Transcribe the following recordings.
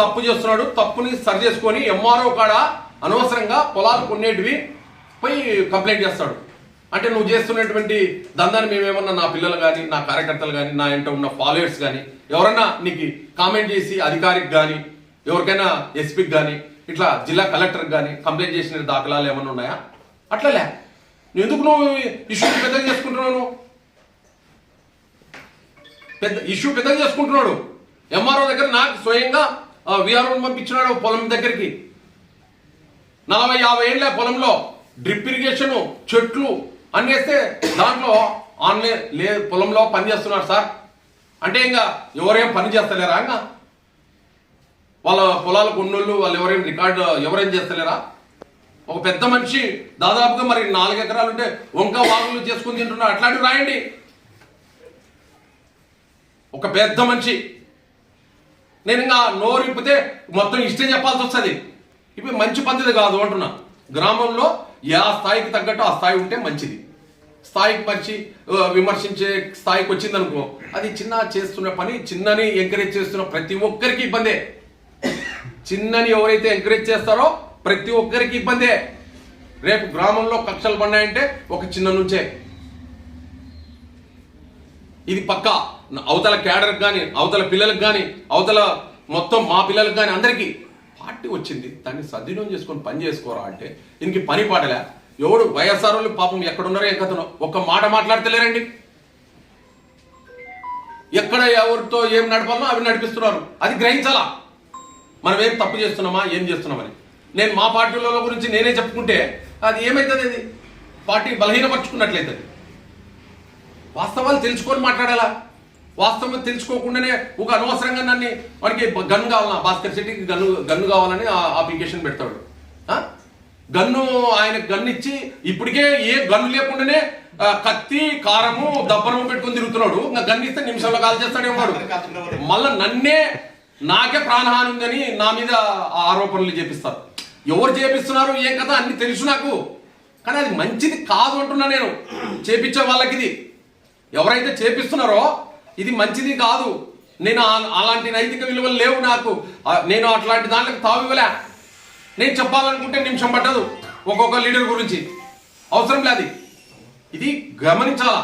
తప్పు చేస్తున్నాడు తప్పుని సరి చేసుకొని ఎంఆర్ఓ కాడ అనవసరంగా పొలాలు కొనేటివి పోయి కంప్లైంట్ చేస్తాడు. అంటే నువ్వు చేస్తున్నటువంటి దందాన్ని మేమేమన్నా నా పిల్లలు కానీ నా కార్యకర్తలు కానీ నా ఇంట ఉన్న ఫాలోయర్స్ కానీ ఎవరన్నా నీకు కామెంట్ చేసి అధికారికి కానీ ఎవరికైనా ఎస్పీకి కానీ ఇట్లా జిల్లా కలెక్టర్కి కానీ కంప్లైంట్ చేసిన దాఖలాలు ఏమన్నా ఉన్నాయా? అట్లలే ఎందుకు నువ్వు ఇష్యూ పెద్దగా చేసుకుంటున్నావు నువ్వు? పెద్ద ఇష్యూ పెద్దగా చేసుకుంటున్నాడు. ఎంఆర్ఓ దగ్గర నాకు స్వయంగా విఆర్ఓ పంపించినాడు పొలం దగ్గరికి. నలభై యాభై ఏళ్ళ పొలంలో డ్రిప్ ఇరిగేషన్ చెట్లు అన్ని వేస్తే దాంట్లో ఆన్లైన్ లే పొలంలో పని చేస్తున్నారు సార్. అంటే ఇంకా ఎవరేం పని చేస్తలేరా ఇంకా? వాళ్ళ పొలాలకు ఉన్నోళ్ళు వాళ్ళు ఎవరేం రికార్డు ఎవరేం చేస్తలేరా? ఒక పెద్ద మనిషి దాదాపుగా మరి నాలుగు ఎకరాలు ఉంటే వంక వాగులు చేసుకుని తింటున్నారు అట్లాంటివి రాయండి. ఒక పెద్ద మనిషి నేను ఇంకా నోరు ఇప్పితే మొత్తం ఇష్టం చెప్పాల్సి వస్తుంది. ఇవి మంచి పద్ధతి కాదు అంటున్నా. గ్రామంలో ఏ స్థాయికి తగ్గట్టు ఆ స్థాయి ఉంటే మంచిది. స్థాయికి పరిచి విమర్శించే స్థాయికి వచ్చింది అనుకో అది చిన్న చేస్తున్న పని చిన్నని ఎంకరేజ్ చేస్తున్న ప్రతి ఒక్కరికి ఇబ్బందే. చిన్నని ఎవరైతే ఎంకరేజ్ చేస్తారో ప్రతి ఒక్కరికి ఇబ్బందే. రేపు గ్రామంలో కక్షలు పడినాయంటే ఒక చిన్న నుంచే. ఇది పక్కా. అవతల క్యాడర్కి కానీ అవతల పిల్లలకు కానీ అవతల మొత్తం మా పిల్లలకు కానీ అందరికీ పార్టీ వచ్చింది. దాన్ని సద్వినియోగం చేసుకొని పని చేసుకోరా అంటే దీనికి పని పాడలే ఎవడు వైఎస్ఆర్ వాళ్ళు పాపం ఎక్కడున్నారో ఎక్కతనో ఒక్క మాట మాట్లాడతలేరండి. ఎక్కడ ఎవరితో ఏం నడపాలో అవి నడిపిస్తున్నారు. అది గ్రహించాలా? మనం ఏం తప్పు చేస్తున్నామా ఏం చేస్తున్నామని. నేను మా పార్టీల గురించి నేనే చెప్పుకుంటే అది ఏమవుతుంది అది పార్టీ బలహీనపరుచుకున్నట్లయితుంది. వాస్తవాలు తెలుసుకొని మాట్లాడాలా? వాస్తవం తెలుసుకోకుండానే ఒక అనవసరంగా నన్ను వాడికి గన్ను కావాలన్నా భాస్కర్ శెట్టికి గన్ను గన్ను కావాలని ఆ అప్లికేషన్ పెడతాడు. గన్ను ఆయన గన్ను ఇచ్చి ఇప్పటికే ఏ గన్ను లేకుండానే కత్తి కారము దబ్బరము పెట్టుకుని తిరుగుతున్నాడు. ఇంకా గన్ను ఇస్తే నిమిషంలో కాల్ చేస్తాడేమో వాడు. మళ్ళీ నన్నే నాకే ప్రాణహాని ఉందని నా మీద ఆ ఆరోపణలు చేపిస్తారు. ఎవరు చేపిస్తున్నారు? ఏం కథ? అన్ని తెలుసు నాకు. కానీ అది మంచిది కాదు అంటున్నా నేను. చేపించే వాళ్ళకి ఇది ఎవరైతే చేపిస్తున్నారో ఇది మంచిది కాదు. నేను అలాంటి నైతిక విలువలు లేవు నాకు. నేను అట్లాంటి దాంట్లోకి తావివ్వలే నేను చెప్పాలనుకుంటే నిమిషం పట్టదు. ఒక్కొక్క లీడర్ గురించి. అవసరం లేదు ఇది గమనించాలా?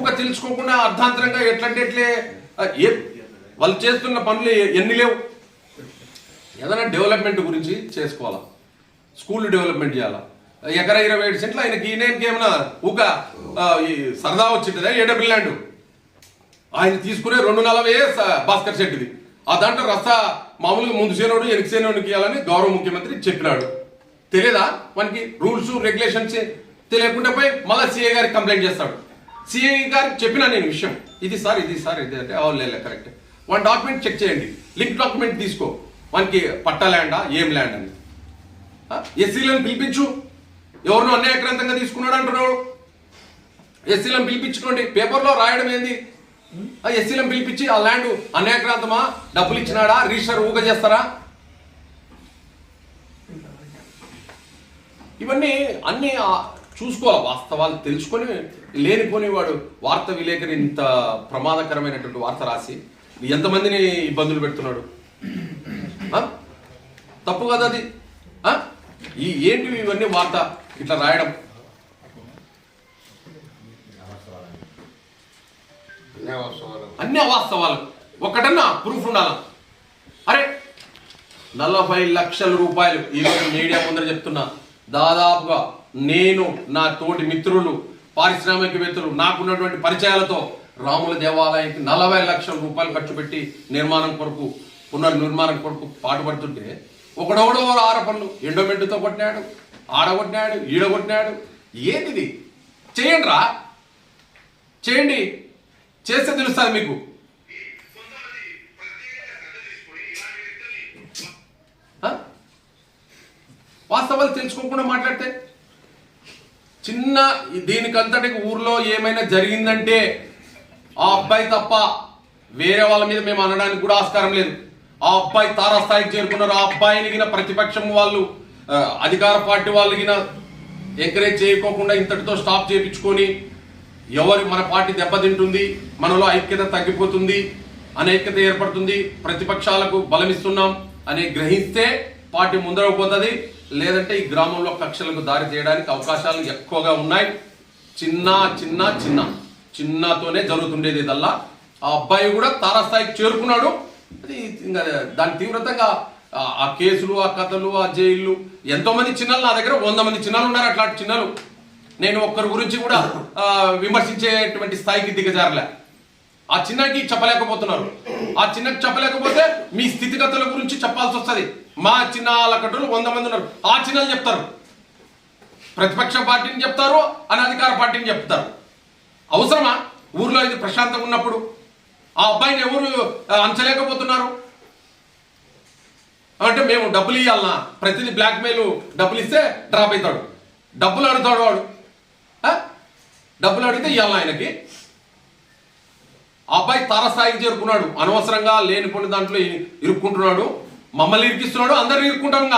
ఒక తెలుసుకోకుండా అర్ధాంతరంగా ఎట్లంటే ఎట్లే ఏ వాళ్ళు చేస్తున్న పనులు ఎన్ని లేవు. ఏదైనా డెవలప్మెంట్ గురించి చేసుకోవాలా? స్కూల్ డెవలప్మెంట్ చేయాలా? ఎకరా ఇరవై ఏడు సెంట్లు ఆయనకి ఈయనకి ఏమైనా ఒక సరదా వచ్చింది ఏడబ్ల్యూ ల్యాండ్ ఆయన తీసుకునే రెండు నలభై భాస్కర్ శెట్టిది. ఆ దాంట్లో రస మామూలుగా ముందు సేనోడు వెనక సేనోడికి ఇవ్వాలని గౌరవ ముఖ్యమంత్రి చెప్పినాడు. తెలియదా మనకి రూల్స్ రెగ్యులేషన్స్ తెలియకుండా పోయి మళ్ళీ సిఐ గారికి కంప్లైంట్ చేస్తాడు. సిఐ గారికి చెప్పిన నేను విషయం. ఇది సార్ ఇది సార్ ఇది అంటే లేదు కరెక్ట్. వన్ డాక్యుమెంట్ చెక్ చేయండి. లింక్ డాక్యుమెంట్ తీసుకో. మనకి పట్ట ల్యాండా ఏం ల్యాండ్ అని. ఎస్సీలను పిలిపించు. ఎవరినో అన్యాయక్రాంతంగా తీసుకున్నాడు అంటున్నాడు. ఎస్సీలను పిలిపించుకోండి. పేపర్లో రాయడం ఏంది? ఆ ఎస్సీలను పిలిపించి ఆ ల్యాండ్ అన్యాక్రాంతమా? డబ్బులు ఇచ్చినాడా? రిజిస్టర్ ఊగ చేస్తారా? ఇవన్నీ అన్ని చూసుకోవాలి. వాస్తవాలు తెలుసుకొని లేనిపోనివాడు వార్త విలేకరి ఇంత ప్రమాదకరమైనటువంటి వార్త రాసి ఎంతమందిని ఇబ్బందులు పెడుతున్నాడు? తప్పు కదా అది? ఏంటివి ఇవన్నీ వార్త? ఇట్లా రాయడం. అన్ని అవాస్తవాలు ఒకటన్నా ప్రూఫ్ ఉండాలా? అరే నలభై లక్షల రూపాయలు ఈరోజు మీడియా ముందర చెప్తున్నా. దాదాపుగా నేను నా తోటి మిత్రులు పారిశ్రామికవేత్తలు నాకున్నటువంటి పరిచయాలతో రాముల దేవాలయానికి నలభై లక్షల రూపాయలు ఖర్చు పెట్టి నిర్మాణం కొరకు పునర్నిర్మాణం కొరకు పాటుపడుతుంటే ఒకడొకడో ఆరోపణలు ఎండోమెంట్తో కొట్టినాడు ఆడగొట్టినాడు ఈడగొట్టినాడు. ఏంటిది? చేయండి రా చేయండి. చేస్తే తెలుస్తుంది మీకు. వాస్తవాలు తెలుసుకోకుండా మాట్లాడితే? చిన్న దీనికంతటికి ఊర్లో ఏమైనా జరిగిందంటే ఆ అబ్బాయి తప్ప వేరే వాళ్ళ మీద మేము అనడానికి కూడా ఆస్కారం లేదు. ఆ అబ్బాయి తారాస్థాయికి చేరుకున్నారు. ఆ అబ్బాయిని గిన ప్రతిపక్షం వాళ్ళు అధికార పార్టీ వాళ్ళు గిన ఎంకరేజ్ చేయకోకుండా ఇంతటితో స్టాప్ చేయించుకొని ఎవరి మన పార్టీ దెబ్బతింటుంది మనలో ఐక్యత తగ్గిపోతుంది అనైక్యత ఏర్పడుతుంది ప్రతిపక్షాలకు బలమిస్తున్నాం అని గ్రహిస్తే పార్టీ ముందరకు పోతుంది. లేదంటే ఈ గ్రామంలో కక్షలకు దారి తీయడానికి అవకాశాలు ఎక్కువగా ఉన్నాయి. చిన్న చిన్న చిన్న చిన్నతోనే జరుగుతుండేది ఇదల్లా. ఆ అబ్బాయి కూడా తారాస్థాయికి చేరుకున్నాడు. అది ఇంకా దాని తీవ్రతగా ఆ- కేసులు ఆ కథలు ఆ జైళ్ళు ఎంతోమంది చిన్నలు నా దగ్గర వంద మంది చిన్నలు ఉన్నారు అట్లాంటి చిన్నలు. నేను ఒక్కరి గురించి కూడా విమర్శించేటువంటి స్థాయికి దిగజారలే. ఆ చిన్నకి చెప్పలేకపోతున్నారు. ఆ చిన్నకి చెప్పలేకపోతే మీ స్థితిగతుల గురించి చెప్పాల్సి వస్తుంది. మా చిన్న అలకట్టులు వంద మంది ఉన్నారు. ఆ చిన్నలు చెప్తారు. ప్రతిపక్ష పార్టీని చెప్తారు అనధికార పార్టీని చెప్తారు. అవసరమా? ఊర్లో ఇది ప్రశాంతంగా ఉన్నప్పుడు. ఆ అబ్బాయిని ఎవరు అంచలేకపోతున్నారు? అంటే మేము డబ్బులు ఇవ్వాలనా ప్రతిదీ బ్లాక్మెయిల్ డబ్బులు ఇస్తే డ్రాప్ అవుతాడు. డబ్బులు అడుగుతాడు వాడు. డబ్బులు అడిగితే ఇవ్వాలి ఆయనకి. అబ్బాయి తారస్థాయికి చేరుకున్నాడు. అనవసరంగా లేనిపోయిన దాంట్లో ఇరుక్కుంటున్నాడు. మమ్మల్ని ఇరికిస్తున్నాడు. అందరిని ఇరుక్కుంటాం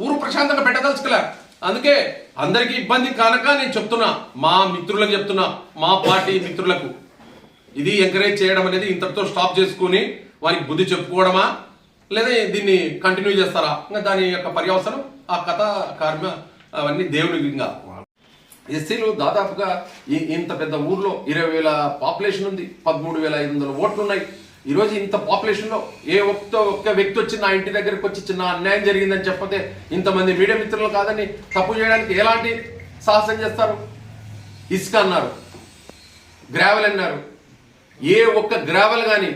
ఊరు ప్రశాంతంగా పెట్టదలుచుకోలే. అందుకే అందరికీ ఇబ్బంది కనుక నేను చెప్తున్నా. మా మిత్రులకు చెప్తున్నా. మా పార్టీ మిత్రులకు. ఇది ఎంకరేజ్ చేయడం అనేది ఇంతటితో స్టాప్ చేసుకుని వారికి బుద్ధి చెప్పుకోవడమా? లేదా దీన్ని కంటిన్యూ చేస్తారా? ఇంకా దాని యొక్క పర్యవసరం ఆ కథ కర్మ అవన్నీ దేవునికి ఇంకా ఎస్సీలు దాదాపుగా ఇంత పెద్ద ఊర్లో ఇరవై వేల పాపులేషన్ ఉంది పదమూడు వేల ఐదు వందల ఓట్లు ఉన్నాయి ఈరోజు ఇంత పాపులేషన్లో ఏ ఒక్క ఒక్క వ్యక్తి వచ్చి నా ఇంటి దగ్గరికి వచ్చి చిన్న అన్యాయం జరిగిందని చెప్పతే ఇంతమంది మీడియా మిత్రులు కాదని తప్పు చేయడానికి ఎలాంటి సాహసం చేస్తారు? ఇసుక అన్నారు గ్రావెల్ అన్నారు. ఏ ఒక్క గ్రావెల్ కానీ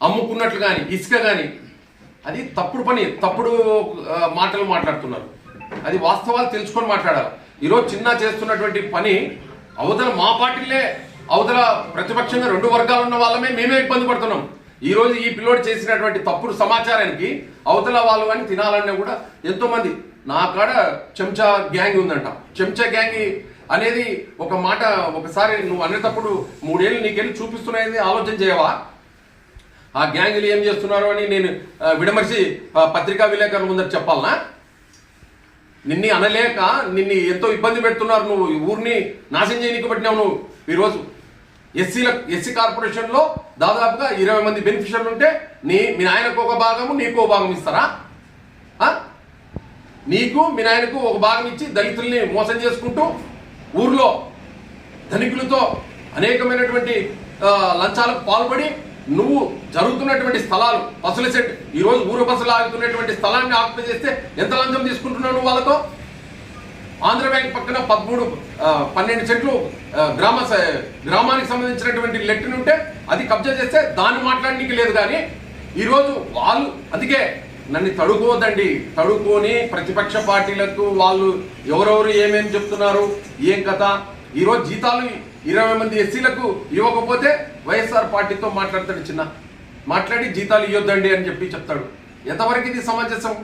అమ్ముకున్నట్లు కానీ ఇసుక కానీ అది తప్పుడు పని తప్పుడు మాటలు మాట్లాడుతున్నారు. అది వాస్తవాలు తెలుసుకొని మాట్లాడాలి. ఈరోజు చిన్న చేస్తున్నటువంటి పని అవతల మా పార్టీలే అవతల ప్రతిపక్షంగా రెండు వర్గాలు ఉన్న వాళ్ళమే మేమే ఇబ్బంది పడుతున్నాం. ఈ రోజు ఈ పిల్లోడు చేసినటువంటి తప్పుడు సమాచారానికి అవతల వాళ్ళు అని తినాలన్నా కూడా ఎంతో మంది నా కాడ చెంచా గ్యాంగ్ ఉందంట. చెంచా గ్యాంగ్ అనేది ఒక మాట ఒకసారి నువ్వు అనేటప్పుడు మూడేళ్ళు నీకెళ్ళి చూపిస్తున్నాయని ఆలోచన చేయవా? ఆ గ్యాంగులు ఏం చేస్తున్నారు అని నేను విడమర్చి పత్రికా విలేకరుల ముందర చెప్పాలనా? నిన్ని అనలేక నిన్ను ఎంతో ఇబ్బంది పెడుతున్నారు నువ్వు. ఈ ఊరిని నాశనం చేయనీకి పట్టినావు నువ్వు. ఈరోజు ఎస్సీల ఎస్సీ కార్పొరేషన్లో దాదాపుగా ఇరవై మంది బెనిఫిషియర్లు ఉంటే నీ మీ నాయనకు ఒక భాగము నీకు ఒక భాగం ఇస్తారా? నీకు మీ నాయనకు ఒక భాగం ఇచ్చి దళితుల్ని మోసం చేసుకుంటూ ఊర్లో ధనికులతో అనేకమైనటువంటి లంచాలకు పాల్పడి నువ్వు జరుగుతున్నటువంటి స్థలాలు బస్సుల సెట్ ఈరోజు ఊరు బస్సులు ఆగుతున్నటువంటి స్థలాన్ని ఆక్యుపై చేస్తే ఎంత లంచం తీసుకుంటున్నావు నువ్వు వాళ్ళతో? ఆంధ్ర బ్యాంక్ పక్కన పదమూడు పన్నెండు చెట్లు గ్రామ గ్రామానికి సంబంధించినటువంటి లెట్టిన ఉంటే అది కబ్జా చేస్తే దాన్ని మాట్లాడడానికి లేదు కానీ ఈరోజు వాళ్ళు అందుకే నన్ను తడుకోవద్దండి. తడుకొని ప్రతిపక్ష పార్టీలకు వాళ్ళు ఎవరెవరు ఏమేమి చెప్తున్నారు ఏం కథ? ఈరోజు జీతాలు ఇరవై మంది ఎస్సీలకు ఇవ్వకపోతే వైఎస్ఆర్ పార్టీతో మాట్లాడతాడు చిన్న. మాట్లాడి జీతాలు ఇవ్వద్దండి అని చెప్పి చెప్తాడు. ఎంతవరకు ఇది సమంజసం?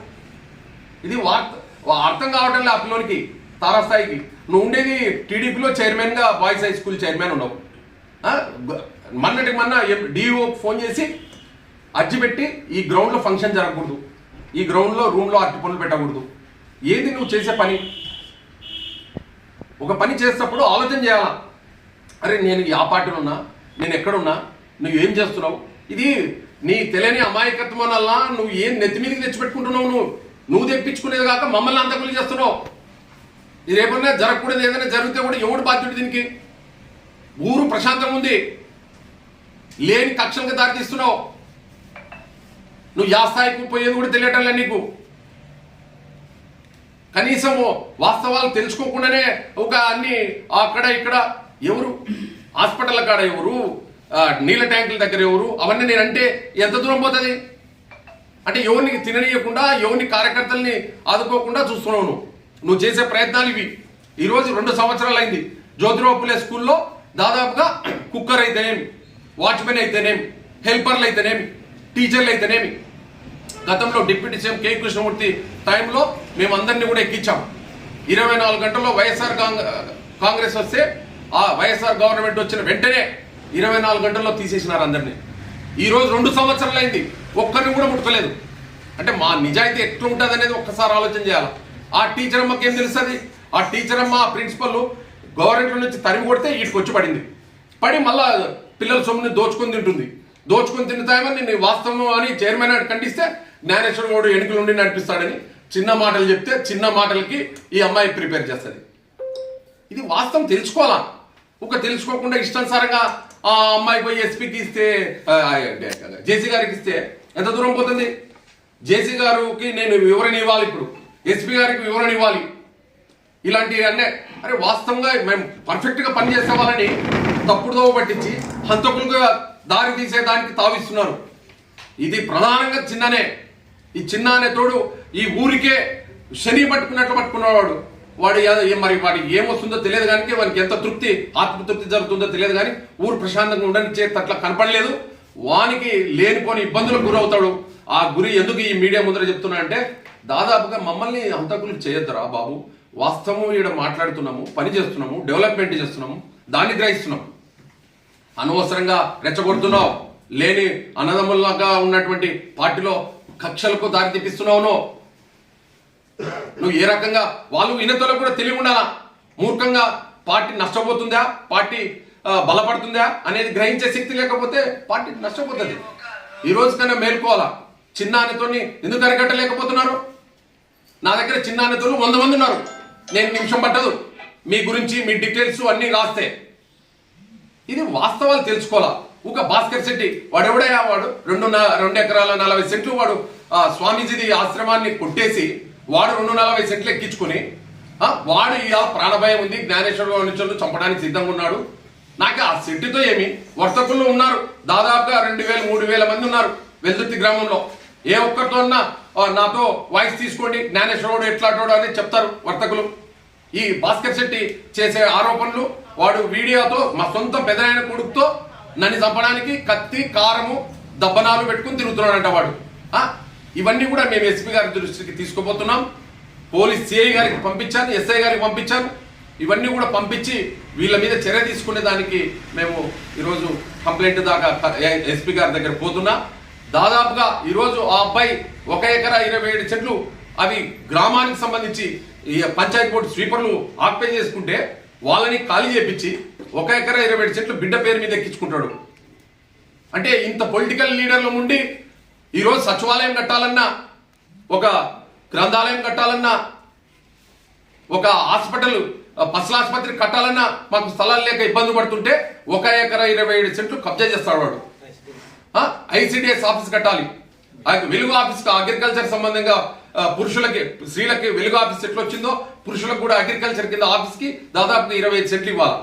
ఇది వార్త అర్థం కావడం లే ఆ పిల్లోనికి తారాస్థాయికి. నువ్వు ఉండేది టీడీపీలో చైర్మన్గా బాయ్స్ హై స్కూల్ చైర్మన్ ఉండవు ఆ? మొన్నటికి మొన్న డిఓ ఫోన్ చేసి అర్జీ పెట్టి ఈ గ్రౌండ్లో ఫంక్షన్ జరగకూడదు. ఈ గ్రౌండ్లో రూమ్లో అరటి పనులు పెట్టకూడదు. ఏది నువ్వు చేసే పని? ఒక పని చేసేటప్పుడు ఆలోచన చేయాలా? అరే నేను ఆ పార్టీలో ఉన్నా నేను ఎక్కడున్నా నువ్వు ఏం చేస్తున్నావు? ఇది నీ తెలియని అమాయకత్వం వల్ల నువ్వు ఏం నెత్తి మీదకి తెచ్చిపెట్టుకుంటున్నావు నువ్వు? నువ్వు తెప్పించుకునేది కాక మమ్మల్ని అంతకులు చేస్తున్నావు. ఇది రేపన్నా జరగకూడదు ఏదైనా జరిగితే కూడా ఎవడు బాధ్యుడు దీనికి? ఊరు ప్రశాంతంగా ఉంది. లేని కక్షలకు దారితీస్తున్నావు. నువ్వు యా స్థాయికి పోయేది కూడా తెలియటం నీకు. కనీసం వాస్తవాలు తెలుసుకోకుండానే ఒక అన్ని అక్కడ ఇక్కడ ఎవరు? హాస్పిటల్ కాడ ఎవరు? నీళ్ళ ట్యాంకుల దగ్గర ఎవరు? అవన్నీ నేను అంటే ఎంత దూరం పోతుంది? అంటే ఎవరిని తిననీయకుండా ఎవరిని కార్యకర్తల్ని ఆదుకోకుండా చూస్తున్నావు నువ్వు. నువ్వు చేసే ప్రయత్నాలు ఇవి. ఈరోజు రెండు సంవత్సరాలు అయింది. జ్యోతిరావు పులే స్కూల్లో దాదాపుగా కుక్కర్ అయితేనేమి వాచ్మెన్ అయితేనేమి హెల్పర్లు అయితేనేమి టీచర్లు అయితేనేమి. గతంలో డిప్యూటీ సీఎం కె. కృష్ణమూర్తి టైంలో మేము అందరినీ కూడా ఎక్కించాం. ఇరవై నాలుగు గంటల్లో వైఎస్ఆర్ కాంగ్రెస్ వస్తే ఆ వైఎస్ఆర్ గవర్నమెంట్ వచ్చిన వెంటనే ఇరవై నాలుగు గంటల్లో తీసేసినారు అందరినీ. ఈరోజు రెండు సంవత్సరాలు అయింది. ఒక్కరిని కూడా ముట్టలేదు అంటే మా నిజాయితీ ఎట్లా ఉంటుంది అనేది ఒక్కసారి ఆలోచన చేయాలి? ఆ టీచర్ అమ్మకి ఏం తెలుస్తుంది? ఆ టీచర్ అమ్మ ఆ ప్రిన్సిపల్ గవర్నమెంట్ నుంచి తరిమి కొడితే వీటికి వచ్చి పడింది. పడి మళ్ళా పిల్లల సొమ్ముని దోచుకొని తింటుంది. దోచుకొని తింటామని నేను వాస్తవం అని చైర్మన్ అని ఖండిస్తే జ్ఞానేశ్వర గౌడ్ ఎన్నికలు ఉండి నడిపిస్తాడని చిన్న మాటలు చెప్తే చిన్న మాటలకి ఈ అమ్మాయి ప్రిపేర్ చేస్తుంది. ఇది వాస్తవం తెలుసుకోవాలా? ఒక తెలుసుకోకుండా ఇష్టానుసారంగా ఆ అమ్మాయి పోయి ఎస్పీకి ఇస్తే జేసీ గారికి ఇస్తే ఎంత దూరం పోతుంది? జేసీ గారికి నేను వివరణ ఇవ్వాలి ఇప్పుడు. ఎస్పీ గారికి వివరణ ఇవ్వాలి. ఇలాంటి అన్నీ అరే వాస్తవంగా మేము పర్ఫెక్ట్గా పనిచేసే వాళ్ళని తప్పుడు దోవ పట్టించి హంతకులుగా దారి తీసేదానికి తావిస్తున్నారు ఇది ప్రధానంగా చిన్ననే. ఈ చిన్న అనే తోడు ఈ ఊరికే శని పట్టుకున్నట్లు పట్టుకున్నవాడు. వాడు మరి వాడికి ఏమొస్తుందో తెలియదు కానీ వానికి ఎంత తృప్తి ఆత్మతృప్తి జరుగుతుందో తెలియదు కానీ ఊరు ప్రశాంతంగా ఉండనిచ్చే అట్లా కనపడలేదు. వానికి లేనిపోని ఇబ్బందులకు గురవుతాడు. ఆ గురి ఎందుకు ఈ మీడియా ముందర చెప్తున్నా అంటే దాదాపుగా మమ్మల్ని హంతకులు చేయొద్దురా బాబు. వాస్తవం ఇక్కడ మాట్లాడుతున్నాము పని చేస్తున్నాము డెవలప్మెంట్ చేస్తున్నాము దాన్ని గ్రహిస్తున్నాము అనవసరంగా రెచ్చగొడుతున్నావు. లేని అన్నదమ్ములాగా ఉన్నటువంటి పార్టీలో కక్షలకు దారి తెప్పిస్తున్నావునో నువ్వు ఏ రకంగా వాళ్ళు వినతలకు కూడా తెలివి ఉండాలా? మూర్ఖంగా పార్టీ నష్టపోతుందా? పార్టీ బలపడుతుందా? అనేది గ్రహించే శక్తి లేకపోతే పార్టీ నష్టపోతుంది. ఈ రోజు కన్నా మేల్కోవాలా? చిన్నానితోని ఎందుకు అరగట్టలేకపోతున్నారు నా దగ్గర చిన్నానితోలు వంద మంది ఉన్నారు. నేను నిమిషం పట్టదు. మీ గురించి మీ డీటెయిల్స్ అన్నీ రాస్తే. ఇది వాస్తవాలు తెలుసుకోవాలా? ఒక భాస్కర్ శెట్టి వాడెవడయ్యా వాడు? రెండు రెండు ఎకరాల నలభై సెంట్లు వాడు స్వామీజీది ఆశ్రమాన్ని కొట్టేసి వాడు రెండు నలభై సెంట్లు ఎక్కించుకుని వాడు ఇలా ప్రాణభయం ఉంది జ్ఞానేశ్వర నుంచి చంపడానికి సిద్ధంగా ఉన్నాడు. నాకు ఆ సెట్టితో ఏమి? వర్తకులు ఉన్నారు. దాదాపుగా రెండు వేల మూడు వేల మంది ఉన్నారు వెల్దుర్తి గ్రామంలో. ఏ ఒక్కరితో నాతో వాయిస్ తీసుకోండి జ్ఞానేశ్వరుడు ఎట్లాంటోడు అని చెప్తారు వర్తకులు. ఈ భాస్కర్ శెట్టి చేసే ఆరోపణలు వాడు వీడియోతో మా సొంత పెదనాయన కొడుకుతో నన్ను చంపడానికి కత్తి కారము దబ్బనాలు పెట్టుకుని తిరుగుతున్నాడంట వాడు. ఇవన్నీ కూడా మేము ఎస్పీ గారి దృష్టికి తీసుకుపోతున్నాం పోలీస్ సిఐ గారికి పంపించాను ఎస్ఐ గారికి పంపించాను. ఇవన్నీ కూడా పంపించి వీళ్ళ మీద చర్య తీసుకునే దానికి మేము ఈరోజు కంప్లైంట్ దాకా ఎస్పీ గారి దగ్గర పోతున్నా. దాదాపుగా ఈరోజు ఆ అబ్బాయి ఒక ఎకరా ఇరవై ఏడు చెట్లు అవి గ్రామానికి సంబంధించి ఈ పంచాయతీ బోర్డు స్వీపర్లు ఆక్యుపై చేసుకుంటే వాళ్ళని ఖాళీ చేపించి ఒక ఎకరా ఇరవై ఏడు చెట్లు బిడ్డ పేరు మీద ఎక్కించుకుంటాడు. అంటే ఇంత పొలిటికల్ లీడర్లు ఉండి ఈరోజు సచివాలయం కట్టాలన్నా ఒక గ్రంథాలయం కట్టాలన్నా ఒక హాస్పిటల్ పసల ఆసుపత్రి కట్టాలన్నా మాకు స్థలాలు లేక ఇబ్బంది పడుతుంటే ఒక ఎకరా ఇరవై ఏడు సెంట్లు కబ్జా చేస్తాడు వాడు. ఐసిడిఎస్ ఆఫీస్ కట్టాలి. వెలుగు ఆఫీస్ అగ్రికల్చర్ సంబంధంగా పురుషులకి స్త్రీలకి వెలుగు ఆఫీస్ ఎట్లా వచ్చిందో పురుషులకు కూడా అగ్రికల్చర్ కింద ఆఫీస్కి దాదాపు ఇరవై ఐదు సెంట్లు ఇవ్వాలి.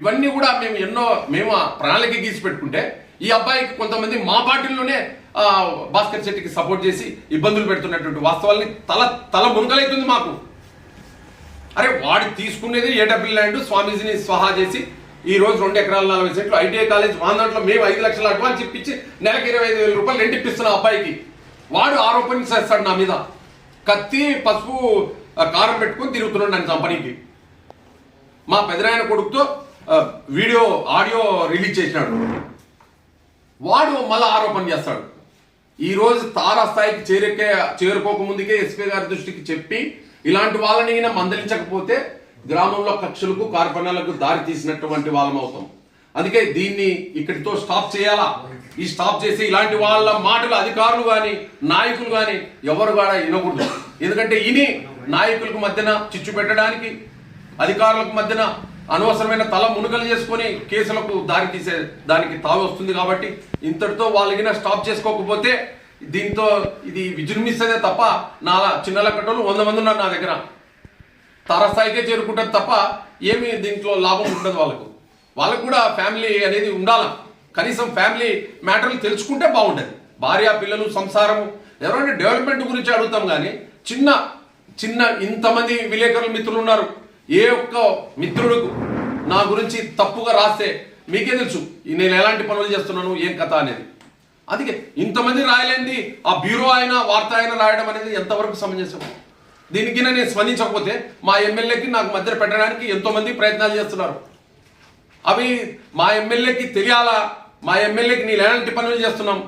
ఇవన్నీ కూడా మేము ఎన్నో మేము ప్రణాళిక గీసి పెట్టుకుంటే ఈ అబ్బాయికి కొంతమంది మా పార్టీలోనే భాస్కర్ శెట్టికి సపోర్ట్ చేసి ఇబ్బందులు పెడుతున్నటువంటి వాస్తవాల్ని తల తల మునకలైతుంది మాకు. అరే వాడు తీసుకునేది ఏడబ్ల్యూ ల్యాండ్ స్వామీజీని స్వహా చేసి ఈ రోజు రెండు ఎకరాల నలభై సెంట్లు ఐటీఐ కాలేజ్ మా దాంట్లో మేము ఐదు లక్షల అడ్వాన్స్ ఇప్పించి నెలకి ఇరవై ఐదు వేల రూపాయలు రెంట్ అబ్బాయికి. వాడు ఆరోపణ చేస్తాడు నా మీద. కత్తి పసుపు కారం పెట్టుకొని తిరుగుతున్నాడు నన్ను కంపెనీకి మా పెదనాయన కొడుకుతో వీడియో ఆడియో రిలీజ్ చేసినాడు. వాడు మళ్ళా ఆరోపణ చేస్తాడు. ఈ రోజు తారా స్థాయికి చేరుకే చేరుకోక ముందుకే ఎస్పీ గారి దృష్టికి చెప్పి ఇలాంటి వాళ్ళని ఈయన మందలించకపోతే గ్రామంలో కక్షలకు కార్పణలకు దారి తీసినటువంటి వాళ్ళం అవుతాం. అందుకే దీన్ని ఇక్కడితో స్టాప్ చేయాలా? ఈ స్టాప్ చేసి ఇలాంటి వాళ్ళ మాటలు అధికారులు గాని నాయకులు గాని ఎవరు కూడా వినకూడదు. ఎందుకంటే ఇని నాయకులకు మధ్యన చిచ్చు పెట్టడానికి అధికారులకు మధ్యన అనవసరమైన తల మునుగలు చేసుకొని కేసులకు దారి తీసే దానికి తావు వస్తుంది కాబట్టి ఇంతటితో వాళ్ళకిన స్టాప్ చేసుకోకపోతే దీంతో ఇది విజృంభిస్తుందే తప్ప నా చిన్న లెక్కటోళ్ళు వంద మంది ఉన్నారు నా దగ్గర. తారస్థాయికే చేరుకుంటారు తప్ప ఏమి దీంట్లో లాభం ఉండదు వాళ్ళకు. వాళ్ళకు కూడా ఫ్యామిలీ అనేది ఉండాల? కనీసం ఫ్యామిలీ మ్యాటర్లు తెలుసుకుంటే బాగుంటుంది భార్య పిల్లలు సంసారము ఎవరైనా డెవలప్మెంట్ గురించి అడుగుతాం కానీ చిన్న చిన్న ఇంతమంది విలేకరుల మిత్రులు ఉన్నారు. ఏ ఒక్క మిత్రుడు నా గురించి తప్పుగా రాస్తే మీకే తెలుసు నేను ఎలాంటి పనులు చేస్తున్నాను ఏం కథ అనేది. అందుకే ఇంతమంది రాయలేంది ఆ బ్యూరో అయినా వార్త అయినా రాయడం అనేది ఎంతవరకు సమంజసం దీనికి నేను స్పందించకపోతే మా ఎమ్మెల్యేకి నాకు మధ్య పెట్టడానికి ఎంతోమంది ప్రయత్నాలు చేస్తున్నారు. అవి మా ఎమ్మెల్యేకి తెలియాలా? మా ఎమ్మెల్యేకి నేను ఎలాంటి పనులు చేస్తున్నాం?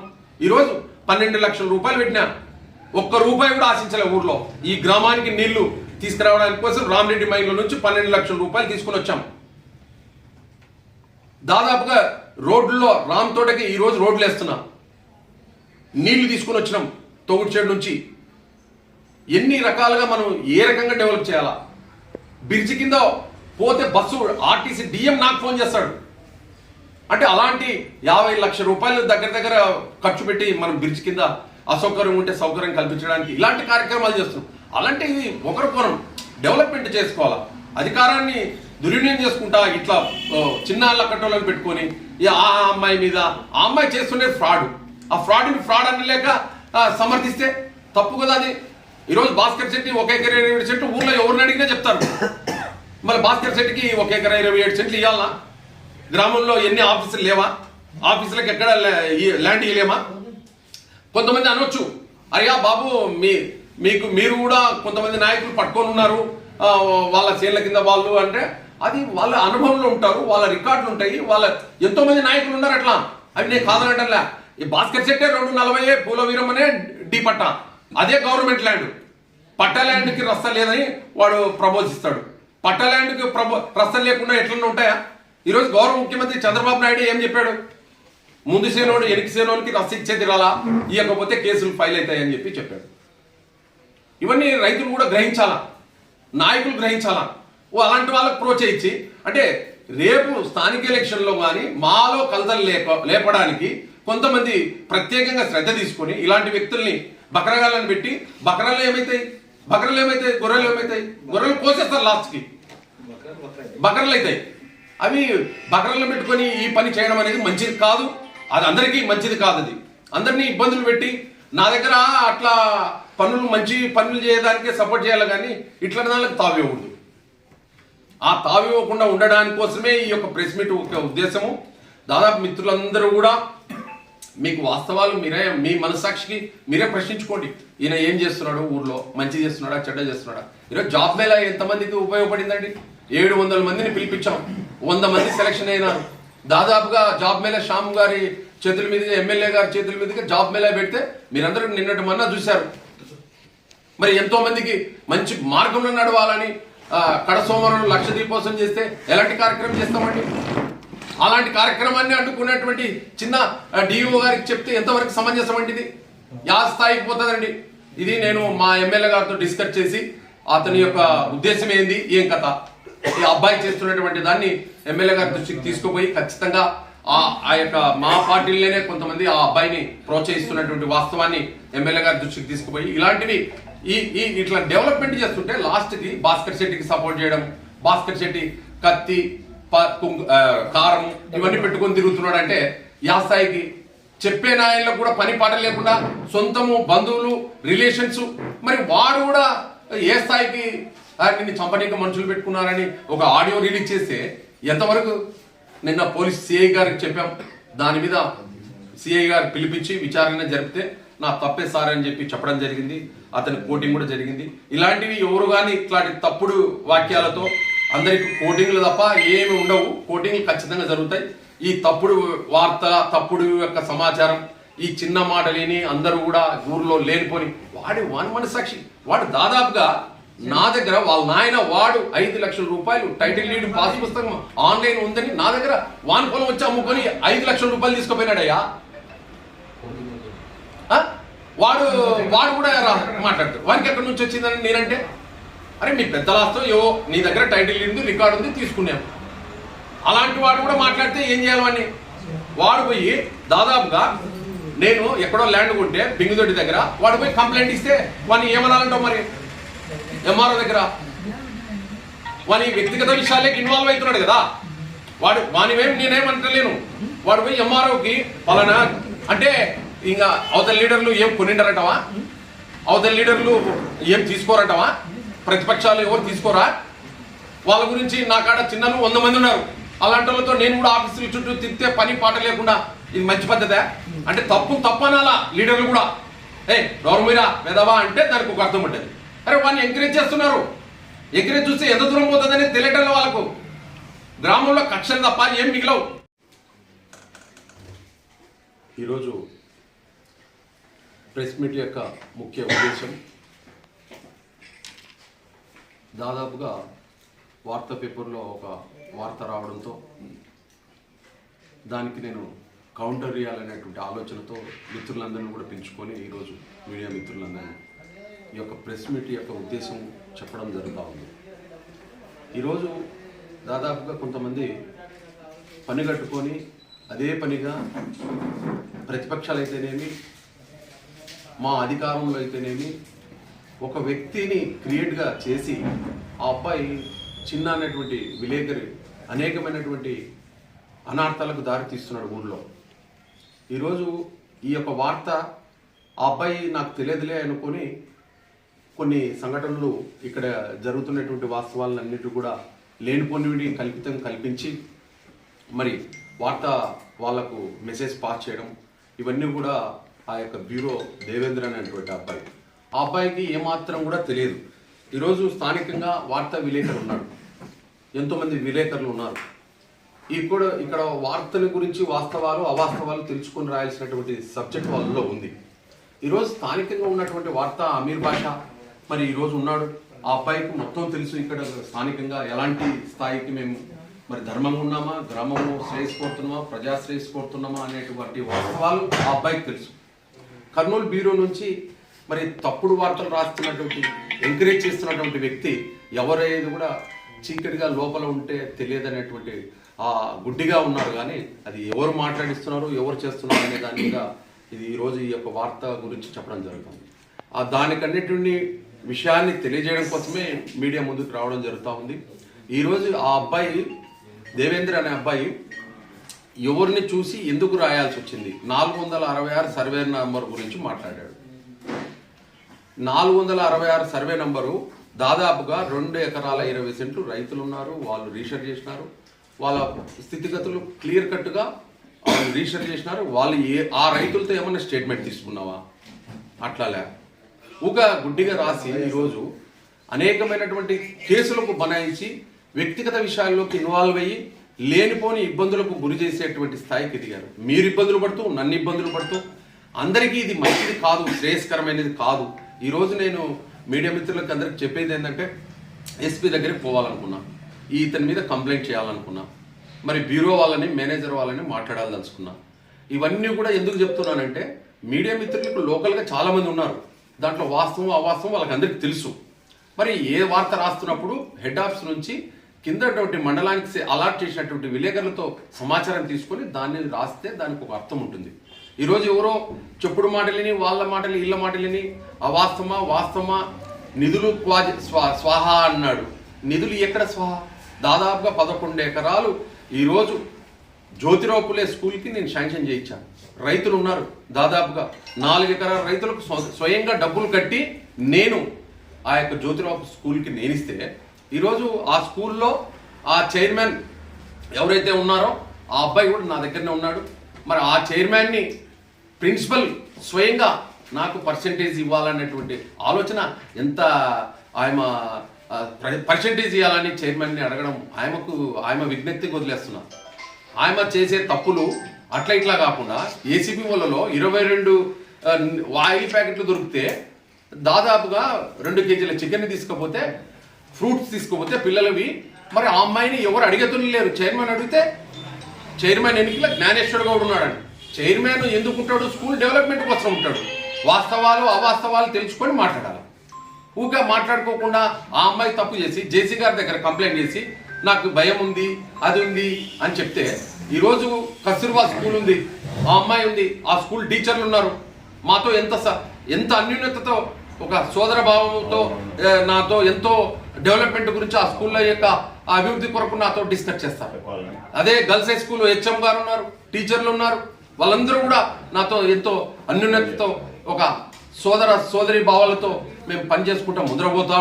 ఈరోజు పన్నెండు లక్షల రూపాయలు పెట్టినా ఒక్క రూపాయి కూడా ఆశించలే ఊర్లో. ఈ గ్రామానికి నీళ్ళు తీసుకురావడానికి కోసం రామరెడ్డి మైన్ల నుంచి పన్నెండు లక్షల రూపాయలు తీసుకుని వచ్చాం. దాదాపుగా రోడ్లలో రామ్ తోటకి ఈరోజు రోడ్లు వేస్తున్నాం. నీళ్ళు తీసుకుని వచ్చినాం తొగుడు నుంచి. ఎన్ని రకాలుగా మనం ఏ రకంగా డెవలప్ చేయాలా? బ్రిడ్జి కింద పోతే బస్సు ఆర్టీసీ డిఎం నాకు ఫోన్ చేస్తాడు. అంటే అలాంటి యాభై లక్షల రూపాయలు దగ్గర దగ్గర ఖర్చు పెట్టి మనం బ్రిడ్జ్ కింద అసౌకర్యం ఉంటే సౌకర్యం కల్పించడానికి ఇలాంటి కార్యక్రమాలు చేస్తున్నాం. అలాంటి ఒకరి కోరం డెవలప్మెంట్ చేసుకోవాలా. అధికారాన్ని దుర్వినియోగం చేసుకుంటా ఇట్లా చిన్న అల్లకట్టోళ్ళని పెట్టుకొని ఆ అమ్మాయి మీద ఆ అమ్మాయి చేస్తుండే ఫ్రాడ్ ఆ ఫ్రాడ్ని ఫ్రాడ్ అని లేక సమర్థిస్తే తప్పు కదా అది. ఈరోజు భాస్కర్ శెట్టి ఒక ఎకర ఇరవై ఏడు సెంట్లు ఊర్లో ఎవరిని అడిగినా చెప్తారు. మరి భాస్కర్ శెట్టికి ఒక ఎకరా ఇరవై ఏడు సెంట్లు ఇవ్వాలా గ్రామంలో ఎన్ని ఆఫీసులు లేవా? ఆఫీసులకు ఎక్కడ ల్యాండ్ ఇవ్వలేమా కొంతమంది అనొచ్చు. అరే బాబు మీ మీకు మీరు కూడా కొంతమంది నాయకులు పట్టుకొని ఉన్నారు వాళ్ళ చేళ్ళ కింద వాళ్ళు అంటే అది వాళ్ళ అనుభవంలో ఉంటారు వాళ్ళ రికార్డులు ఉంటాయి వాళ్ళ ఎంతో మంది నాయకులు ఉన్నారు అట్లా. అవి నేను కాదనటంలే. ఈ భాస్కర్ శెట్టే రెండు నలభై పూల అనే డి పట్ట. అదే గవర్నమెంట్ ల్యాండ్. పట్ట ల్యాండ్కి రస్తా లేదని వాడు ప్రపోజ్ ఇస్తాడు పట్ట ల్యాండ్కి ప్రపో రస్తా లేకుండా ఎట్లన్నా ఉంటాయా? ఈరోజు గౌరవ ముఖ్యమంత్రి చంద్రబాబు నాయుడు ఏం చెప్పాడు? ముందు సేనోడు ఎనికి సేనోడికి రస్త ఇచ్చేది రాలా? ఇవ్వకపోతే కేసులు ఫైల్ అవుతాయని చెప్పి చెప్పాడు. ఇవన్నీ రైతులు కూడా గ్రహించాలా? నాయకులు గ్రహించాలా? ఓ అలాంటి వాళ్ళకి ప్రోత్సహించి అంటే రేపు స్థానిక ఎలక్షన్లో కానీ మాలో కలతలు లేప లేపడానికి కొంతమంది ప్రత్యేకంగా శ్రద్ధ తీసుకొని ఇలాంటి వ్యక్తుల్ని బకరగాళ్ళని పెట్టి బకరాలు ఏమైతాయి? బకరలు ఏమైతాయి? గొర్రెలు ఏమైతాయి? గొర్రెలు కోసేస్తారు లాస్ట్కి. బకరలు అవుతాయి అవి బకరలు పెట్టుకొని ఈ పని చేయడం అనేది మంచిది కాదు. అది అందరికీ మంచిది కాదు అది. అందరినీ ఇబ్బందులు పెట్టి నా దగ్గర అట్లా పనులు మంచి పనులు చేయడానికే సపోర్ట్ చేయాలి కానీ ఇట్లా దానికి తావివ్వకూడదు ఆ తావివ్వకుండా ఉండడానికి కోసమే ఈ యొక్క ప్రెస్ మీట్ ఒక ఉద్దేశము. దాదాపు మిత్రులందరూ కూడా మీకు వాస్తవాలు మీరే మీ మనసాక్షికి మీరే ప్రశ్నించుకోండి. ఈయన ఏం చేస్తున్నాడు? ఊర్లో మంచి చేస్తున్నాడా? చెడ్డ చేస్తున్నాడా? ఈరోజు జాబ్ మేళా ఎంతమందికి ఉపయోగపడిందండి? ఏడు వందల మందిని పిలిపించాం. వంద మంది సెలక్షన్ అయినారు. దాదాపుగా జాబ్ మేళా శ్యామ్ గారి చేతుల మీదుగా ఎమ్మెల్యే గారి చేతుల మీదుగా జాబ్ మేళా పెడితే మీరందరూ నిన్నటి మొన్న చూశారు. మరి ఎంతో మందికి మంచి మార్గంలో నడవాలని కడ సోమవారం లక్ష దీపోత్సవం చేస్తే ఎలాంటి కార్యక్రమం చేస్తామండి? అలాంటి కార్యక్రమాన్ని అడ్డుకున్నటువంటి చిన్న డిఓ గారికి చెప్తే ఎంతవరకు సమంజసం అండి ఇది? యా స్థాయికి పోతుందండి. ఇది నేను మా ఎమ్మెల్యే గారితో డిస్కస్ చేసి అతని యొక్క ఉద్దేశం ఏంది ఏం కథ? ఈ అబ్బాయి చేస్తున్నటువంటి దాన్ని ఎమ్మెల్యే గారి దృష్టికి తీసుకుపోయి ఖచ్చితంగా ఆ యొక్క మా పార్టీలనే కొంతమంది ఆ అబ్బాయిని ప్రోత్సహిస్తున్నటువంటి వాస్తవాన్ని ఎమ్మెల్యే గారి దృష్టికి తీసుకుపోయి ఇలాంటివి ఈ ఈ ఇట్లా డెవలప్మెంట్ చేస్తుంటే లాస్ట్కి భాస్కర్ శెట్టికి సపోర్ట్ చేయడం భాస్కర్ శెట్టి కత్తి కారం ఇవన్నీ పెట్టుకొని తిరుగుతున్నాడు అంటే యా స్థాయికి చెప్పే నాయనలకు కూడా పని పాట లేకుండా సొంతము బంధువులు రిలేషన్స్ మరి వాడు కూడా ఏ స్థాయికి ఆ, నిన్ను మనుషులు పెట్టుకున్నారని ఒక ఆడియో రిలీజ్ చేస్తే ఎంతవరకు నిన్న పోలీస్ సిఐ గారికి చెప్పాం. దాని మీద సిఐ గారు పిలిపించి విచారణ జరిపితే నా తప్పే సార్ అని చెప్పి చెప్పడం జరిగింది. అతని కోటింగ్ కూడా జరిగింది. ఇలాంటివి ఎవరు కానీ ఇట్లాంటి తప్పుడు వాక్యాలతో అందరికి కోటింగ్లు తప్ప ఏమి ఉండవు. కోటింగ్లు ఖచ్చితంగా జరుగుతాయి. ఈ తప్పుడు వార్త తప్పుడు యొక్క సమాచారం ఈ చిన్న మాట లేని అందరూ కూడా ఊర్లో లేనిపోని వాడి మన మనసాక్షి వాడు దాదాపుగా నా దగ్గర వాళ్ళ నాయన వాడు ఐదు లక్షల రూపాయలు టైటిల్ లీడ్ పాస్ పుస్తకం ఆన్లైన్ ఉందని నా దగ్గర వాని పొలం వచ్చి అమ్ముకొని ఐదు లక్షల రూపాయలు తీసుకుపోయినాడయ్యా. వాడు వాడు కూడా రా- మాట్లాడతాడు. వానికి ఎక్కడి నుంచి వచ్చిందని నేనంటే అరే మీ పెద్దలాస్తో ఏవో నీ దగ్గర టైటిల్ ఉంది రికార్డు ఉంది తీసుకున్నాం. అలాంటి వాడు కూడా మాట్లాడితే ఏం చేయాలని వాడు పోయి దాదాపుగా నేను ఎక్కడో ల్యాండ్ కొంటే బింగుదొడ్డి దగ్గర వాడు పోయి కంప్లైంట్ ఇస్తే వాడిని ఏమనాలంటావు మరి? ఎంఆర్ఓ దగ్గర. వాని వ్యక్తిగత విషయాలకి ఇన్వాల్వ్ అవుతున్నాడు కదా. వాడు వానివేం నేనేమంటలేను వాడు పోయి ఎంఆర్ఓకి పలానా అంటే ఇంకా అవతల లీడర్లు ఏం కొనిండరంటవా? అవతల లీడర్లు ఏం తీసుకోరంటవా? ప్రతిపక్షాలు ఎవరు తీసుకోరా? వాళ్ళ గురించి నా కాడ చిన్నలు వంద మంది ఉన్నారు. అలాంటి వాళ్ళతో నేను కూడా ఆఫీసుల చుట్టూ తిప్పితే పని పాట లేకుండా ఇది మంచి పద్ధతే? అంటే తప్పు తప్పనాలా లీడర్లు కూడా? ఏ డోర్ మీరా వెదవా అంటే దానికి ఒక అర్థం ఉంటుంది. అరే వాడిని ఎంకరేజ్ చేస్తున్నారు. ఎంకరేజ్ చూస్తే ఎంత దూరం పోతుందని తెలియటం వాళ్ళకు. గ్రామంలో కక్షలు తప్ప ఏం మిగిలవు. ఈరోజు ప్రెస్ మీట్ యొక్క ముఖ్య ఉద్దేశం దాదాపుగా వార్తా పేపర్లో ఒక వార్త రావడంతో దానికి నేను కౌంటర్ ఇవ్వాలనేటువంటి ఆలోచనతో మిత్రులందరినీ కూడా పెంచుకొని ఈరోజు మీడియా మిత్రులందరినీ ఈ యొక్క ప్రెస్ మీట్ యొక్క ఉద్దేశం చెప్పడం జరుగుతూ ఉంది. ఈరోజు దాదాపుగా కొంతమంది పని కట్టుకొని అదే పనిగా ప్రతిపక్షాలు అయితేనేమి మా అధికారంలో అయితేనేమి ఒక వ్యక్తిని క్రియేట్గా చేసి ఆ అబ్బాయి చిన్న అనేటువంటి విలేకరి అనేకమైనటువంటి అనార్థాలకు దారి తీస్తున్నాడు ఊళ్ళో ఈరోజు ఈ యొక్క వార్త ఆ అబ్బాయి నాకు తెలియదులే అనుకొని కొన్ని సంఘటనలు ఇక్కడ జరుగుతున్నటువంటి వాస్తవాలన్నిటి కూడా లేనిపోనివి కల్పితం కల్పించి మరి వార్త వాళ్ళకు మెసేజ్ పాస్ చేయడం ఇవన్నీ కూడా ఆ యొక్క బ్యూరో దేవేంద్ర అనేటువంటి అబ్బాయి. ఆ అబ్బాయికి ఏమాత్రం కూడా తెలియదు. ఈరోజు స్థానికంగా వార్తా విలేకరు ఉన్నాడు ఎంతోమంది విలేకరులు ఉన్నారు. ఈ కూడా ఇక్కడ వార్తల గురించి వాస్తవాలు అవాస్తవాలు తెలుసుకొని రాయాల్సినటువంటి సబ్జెక్ట్ వాళ్ళలో ఉంది. ఈరోజు స్థానికంగా ఉన్నటువంటి వార్త అమీర్ భాష మరి ఈరోజు ఉన్నాడు. ఆ అబ్బాయికి మొత్తం తెలుసు ఇక్కడ స్థానికంగా ఎలాంటి స్థాయికి మేము మరి ధర్మంగా ఉన్నామా గ్రామము శ్రేయస్ కోరుతున్నామా ప్రజా శ్రేయస్ కోరుతున్నామా అనేటువంటి వాస్తవాలు ఆ అబ్బాయికి తెలుసు. కర్నూలు బ్యూరో నుంచి మరి తప్పుడు వార్తలు రాస్తున్నటువంటి ఎంకరేజ్ చేస్తున్నటువంటి వ్యక్తి ఎవరైతే కూడా చీకటిగా లోపల ఉంటే తెలియదనేటువంటి ఆ గుడ్డిగా ఉన్నారు. కానీ అది ఎవరు మాట్లాడిస్తున్నారు ఎవరు చేస్తున్నారు అనే దాని మీద ఇది ఈరోజు ఈ యొక్క వార్త గురించి చెప్పడం జరుగుతుంది. ఆ దానికన్నిటిని విషయాన్ని తెలియజేయడం కోసమే మీడియా ముందుకు రావడం జరుగుతూ ఉంది. ఈరోజు ఆ అబ్బాయి దేవేంద్ర అనే అబ్బాయి ఎవరిని చూసి ఎందుకు రాయాల్సి వచ్చింది? నాలుగు వందల అరవై ఆరు సర్వే నంబర్ గురించి మాట్లాడాడు. నాలుగు వందల అరవై ఆరు సర్వే నంబరు దాదాపుగా రెండు ఎకరాల ఇరవై సెంట్లు రైతులు ఉన్నారు వాళ్ళు రీసెర్చ్ చేసినారు. వాళ్ళ స్థితిగతులు క్లియర్ కట్గా వాళ్ళు రీసెర్చ్ చేసినారు. వాళ్ళు ఏ ఆ రైతులతో ఏమైనా స్టేట్మెంట్ తీసుకున్నావా? అట్లాలే ఊక గుడ్డిగా రాసి ఈరోజు అనేకమైనటువంటి కేసులకు బనాయించి వ్యక్తిగత విషయాల్లోకి ఇన్వాల్వ్ అయ్యి లేనిపోని ఇబ్బందులకు గురి చేసేటువంటి స్థాయికి ఎదిగారు. మీరు ఇబ్బందులు పడుతూ నన్ను ఇబ్బందులు పడుతూ అందరికీ ఇది మంచిది కాదు శ్రేయస్కరమైనది కాదు. ఈరోజు నేను మీడియా మిత్రులకు అందరికి చెప్పేది ఏంటంటే ఎస్పీ దగ్గరికి పోవాలనుకున్నా ఈ ఇతని మీద కంప్లైంట్ చేయాలనుకున్నా మరి బ్యూరో వాళ్ళని మేనేజర్ వాళ్ళని మాట్లాడాలదలుచుకున్నా ఇవన్నీ కూడా ఎందుకు చెప్తున్నానంటే మీడియా మిత్రులకు లోకల్గా చాలామంది ఉన్నారు. దాంట్లో వాస్తవం అవాస్తవం వాళ్ళకి అందరికీ తెలుసు. మరి ఏ వార్త రాస్తున్నప్పుడు హెడ్ ఆఫీస్ నుంచి కిందటువంటి మండలానికి అలాట్ చేసినటువంటి విలేకరులతో సమాచారం తీసుకొని దాన్ని రాస్తే దానికి ఒక అర్థం ఉంటుంది. ఈరోజు ఎవరో చెప్పుడు మాటలని వాళ్ళ మాటలు ఇళ్ళ మాటలని అవాస్తవమా వాస్తమా నిధులు క్వాజ స్వా స్వాహ అన్నాడు. నిధులు ఎక్కడ స్వాహ? దాదాపుగా పదకొండు ఎకరాలు ఈరోజు జ్యోతిరావు పులే స్కూల్కి నేను శాంక్షన్ చేయించాను రైతులు ఉన్నారు దాదాపుగా నాలుగు ఎకరాల రైతులకు స్వయంగా డబ్బులు కట్టి నేను ఆ యొక్క జ్యోతిరావు స్కూల్కి నేనిస్తే ఈరోజు ఆ స్కూల్లో ఆ చైర్మన్ ఎవరైతే ఉన్నారో ఆ అబ్బాయి కూడా నా దగ్గరనే ఉన్నాడు. మరి ఆ చైర్మన్ని ప్రిన్సిపల్ స్వయంగా నాకు పర్సంటేజ్ ఇవ్వాలనేటువంటి ఆలోచన ఎంత ఆయన పర్సంటేజ్ ఇవ్వాలని చైర్మన్ని అడగడం ఆయనకు ఆయన విజ్ఞప్తికి వదిలేస్తున్నారు ఆమె చేసే తప్పులు అట్లా ఇట్లా కాకుండా ఏసీబీ వాళ్ళలో ఇరవై రెండు ఆయిల్ ప్యాకెట్లు దొరికితే దాదాపుగా రెండు కేజీల చికెన్ తీసుకపోతే ఫ్రూట్స్ తీసుకపోతే పిల్లలవి. మరి ఆ అమ్మాయిని ఎవరు అడిగేతులు లేరు. చైర్మన్ అడిగితే చైర్మన్ ఎన్నికల జ్ఞానేశ్వర్ గౌడ్ ఉన్నాడండి. చైర్మన్ ఎందుకు ఉంటాడు? స్కూల్ డెవలప్మెంట్ కోసం ఉంటాడు. వాస్తవాలు అవాస్తవాలు తెలుసుకొని మాట్లాడాలి. ఊగా మాట్లాడుకోకుండా ఆ అమ్మాయి తప్పు చేసి జేసీ గారి దగ్గర కంప్లైంట్ చేసి నాకు భయం ఉంది అది ఉంది అని చెప్తే ఈరోజు కస్తూర్బా స్కూల్ ఉంది ఆ అమ్మాయి ఉంది ఆ స్కూల్ టీచర్లు ఉన్నారు. మాతో ఎంత స- ఎంత అన్యూన్యతతో ఒక సోదర భావంతో నాతో ఎంతో డెవలప్మెంట్ గురించి ఆ స్కూల్లో యొక్క అభివృద్ధి కొరకు నాతో డిస్కస్ చేస్తారు. అదే గర్ల్స్ హై స్కూల్ హెచ్ఎం గారు ఉన్నారు టీచర్లు ఉన్నారు వాళ్ళందరూ కూడా నాతో ఎంతో అన్యూన్యతతో ఒక సోదర సోదరి భావాలతో మేము పని చేసుకుంటా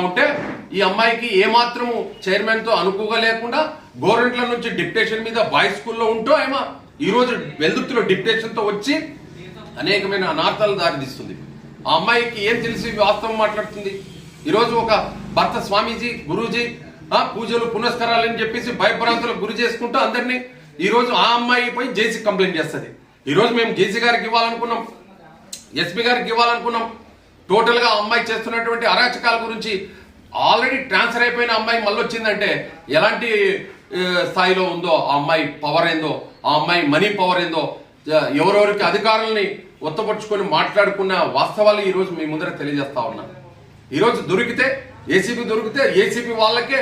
ఉంటే ఈ అమ్మాయికి ఏమాత్రము చైర్మన్తో అనుకుగా లేకుండా గవర్నమెంట్ల నుంచి డిప్టేషన్ మీద బాయ్స్ స్కూల్లో ఉంటూ ఏమో ఈ రోజు వెల్దుర్తిలో డిప్టేషన్తో వచ్చి అనేకమైన అనార్థాలు దారితీస్తుంది. ఆ అమ్మాయికి ఏం తెలిసి వాస్తవం మాట్లాడుతుంది? ఈరోజు ఒక భర్త స్వామీజీ గురూజీ ఆ, పూజలు పునస్కారాలు అని చెప్పేసి భయభ్రాంతులకు గురి చేసుకుంటూ అందరినీ ఈరోజు ఆ అమ్మాయి పోయి జేసీ కంప్లైంట్ చేస్తుంది. ఈరోజు మేము జేసీ గారికి ఇవ్వాలనుకున్నాం. ఎస్పీ గారికి ఇవ్వాలనుకున్నాం. టోటల్గా అమ్మాయి చేస్తున్నటువంటి అరాచకాల గురించి ఆల్రెడీ ట్రాన్స్ఫర్ అయిపోయిన అమ్మాయి మళ్ళీ వచ్చిందంటే ఎలాంటి స్థాయిలో ఉందో ఆ అమ్మాయి పవర్ ఏందో ఆ అమ్మాయి మనీ పవర్ ఏందో ఎవరెవరికి అధికారుల్ని ఒత్తపరుచుకొని మాట్లాడుకున్న వాస్తవాలు ఈరోజు మీ ముందర తెలియజేస్తా ఉన్నా. ఈరోజు దొరికితే ఏసీపీ దొరికితే ఏసీపీ వాళ్ళకే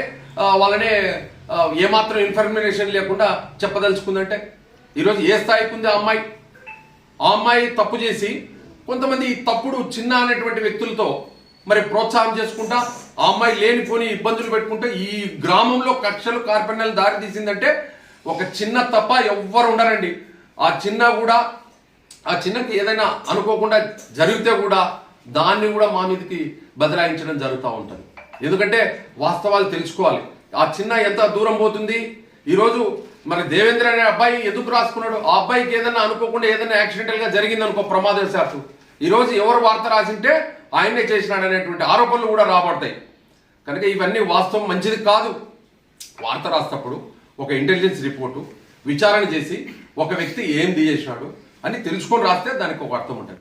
వాళ్ళనే ఏమాత్రం ఇన్ఫర్మేషన్ లేకుండా చెప్పదలుచుకుందంటే ఈరోజు ఏ స్థాయికి ఉంది ఆ అమ్మాయి? ఆ అమ్మాయి తప్పు చేసి కొంతమంది తప్పుడు చిన్న అనేటువంటి వ్యక్తులతో మరి ప్రోత్సాహం చేసుకుంటా ఆ అమ్మాయి లేనిపోని ఇబ్బందులు పెట్టుకుంటే ఈ గ్రామంలో కక్షలు కార్పణ్యాలు దారి తీసిందంటే ఒక చిన్న తప్ప ఎవ్వరు ఉండరండి. ఆ చిన్న కూడా ఆ చిన్నకి ఏదైనా అనుకోకుండా జరిగితే కూడా దాన్ని కూడా మా మీదకి బదలాయించడం జరుగుతూ ఉంటుంది. ఎందుకంటే వాస్తవాలు తెలుసుకోవాలి. ఆ చిన్న ఎంత దూరం పోతుంది? ఈరోజు మరి దేవేంద్ర అనే అబ్బాయి ఎందుకు రాసుకున్నాడు? ఆ అబ్బాయికి ఏదైనా అనుకోకుండా ఏదైనా యాక్సిడెంటల్గా జరిగింది అనుకో ప్రమాదవశాత్తు. ఈరోజు ఎవరు వార్త రాసింటే ఆయనే చేసినాడు అనేటువంటి ఆరోపణలు కూడా రాబడతాయి. కనుక ఇవన్నీ వాస్తవం మంచిది కాదు. వార్త రాసినప్పుడు ఒక ఇంటెలిజెన్స్ రిపోర్టు విచారణ చేసి ఒక వ్యక్తి ఏం చేసినాడు అని తెలుసుకొని రాస్తే దానికి ఒక అర్థం ఉంటుంది.